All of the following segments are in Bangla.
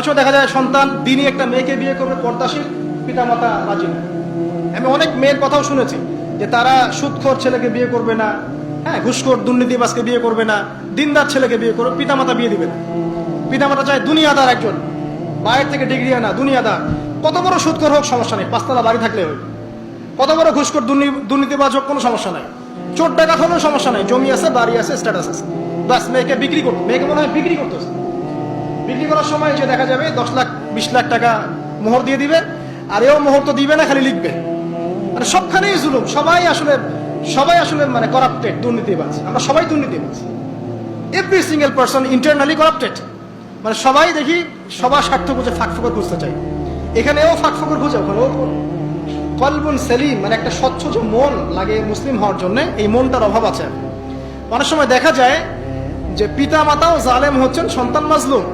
সময় দেখা যায় সন্তান দিনই একটা মেয়েকে বিয়ে করবে পর্দাশীল পিতামাতা রাজি আমি অনেক মেয়ের কথাও শুনেছি যে তারা সুদখোর ছেলেকে বিয়ে করবে না হ্যাঁ ঘুষখোর দুর্নীতিবাজকে বিয়ে করবে না, দিনদার ছেলেকে বিয়ে করবে, পিতামাতা বিয়ে দিবে না। পিতামাতা চায় দুনিয়াদার একজন বাইরে থেকে ডিগ্রি আনা, দুনিয়াদার। কত বড় সুদখোর হোক, সমস্যা নেই, পাঁচতলা বাড়ি থাকলে হবে। কত বড় ঘুষখোর, দুর্নী- দুর্নীতিবাজ হোক, কোনো সমস্যা নাই। চোর ডাকাত হলেও সমস্যা নাই, জমি আছে, বাড়ি আছে স্ট্যাটাস আছে। বাস মেয়েকে বিক্রি করতে, মেয়েকে মনে হয় বিক্রি করতেছে। বিক্রি করার সময় যে দেখা যাবে দশ লাখ, বিশ লাখ টাকা মোহর দিয়ে দিবে, আর এও মোহর তো দিবে না, খালি লিখবে। মানে সবখানেই জুলুম, সবাই আসলে সবাই আসলে মানে করাপ্টেড দুর্নীতিবাজ। আমরা সবাই দুর্নীতিবাজ। Every single person internally corrupted মানে সবাই দেখি সবার স্বার্থ বুঝে ফাঁক ফোকর খুঁজতে চাই এখানেও ফাঁক ফোকর খুঁজে, ওখানেও কলবুন সেলিম মানে একটা স্বচ্ছ যে মন লাগে মুসলিম হওয়ার জন্য, এই মনটার অভাব আছে। অনেক সময় দেখা যায় যে পিতা মাতাও জালেম হচ্ছেন, সন্তান মাজলুম।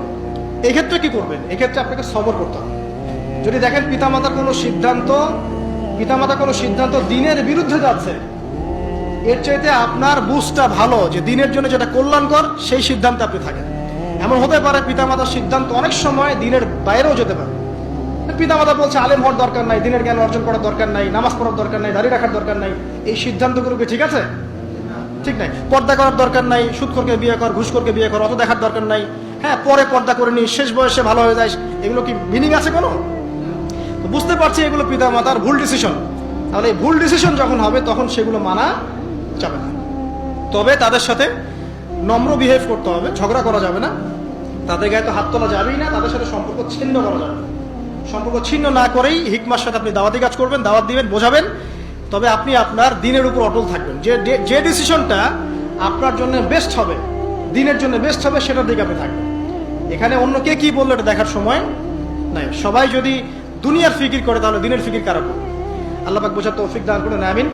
এক্ষেত্রে কি করবেন? এক্ষেত্রে আপনাকে সবর করতে হবে। যদি দেখেন পিতামাতার কোনো সিদ্ধান্ত, পিতামাতা কোনো সিদ্ধান্ত দিনের বিরুদ্ধে যাচ্ছে, এর চাইতে আপনার বুঝটা ভালো যে দিনের জন্য যেটা কল্যাণকর, সেই সিদ্ধান্তে আপনি থাকেন। এমন হতে পারে পিতামাতার সিদ্ধান্ত অনেক সময় দিনের বাইরেও যেতে পারে। পিতামাতা বলছে, আলেম হওয়ার দরকার নাই, দিনের জ্ঞান অর্জন করার দরকার নাই, নামাজ পড়ার দরকার নাই, দাঁড়িয়ে রাখার দরকার নাই। এই সিদ্ধান্তগুলো কি ঠিক আছে? ঠিক নাই। পর্দা করার দরকার নাই সুদখোরকে বিয়ে কর, ঘুষখোরকে বিয়ে কর, অত দেখার দরকার নাই। হ্যাঁ পরে পর্দা করে নি শেষ বয়সে ভালো হয়ে যায়। এগুলো কি মিনিং আছে কোনো? বুঝতে পারছি এগুলো পিতা মাতার ভুল ডিসিশন তাহলে এই ভুল ডিসিশন যখন হবে, তখন সেগুলো মানা যাবে না। তবে তাদের সাথে নম্র বিহেভ করতে হবে, ঝগড়া করা যাবে না। তাদের গায়ে তো হাত তোলা যাবেই না, তাদের সাথে সম্পর্ক ছিন্ন করা যাবে। সম্পর্ক ছিন্ন না করেই হিকমার সাথে আপনি দাওয়াতি কাজ করবেন, দাওয়াত দিবেন, বোঝাবেন। তবে আপনি আপনার দিনের উপর অটল থাকবেন। যে যে ডিসিশনটা আপনার জন্য বেস্ট হবে, দিনের জন্য বেস্ট হবে, সেটার দিকে আপনি থাকবেন। এখানে অন্য কে কি বলল এটা দেখার সময় নাই। সবাই যদি দুনিয়ার ফিকির করে তাহলে দিনের ফিকির কারা আল্লাহ পাক বোঝার তৌফিক দান করে আমিন।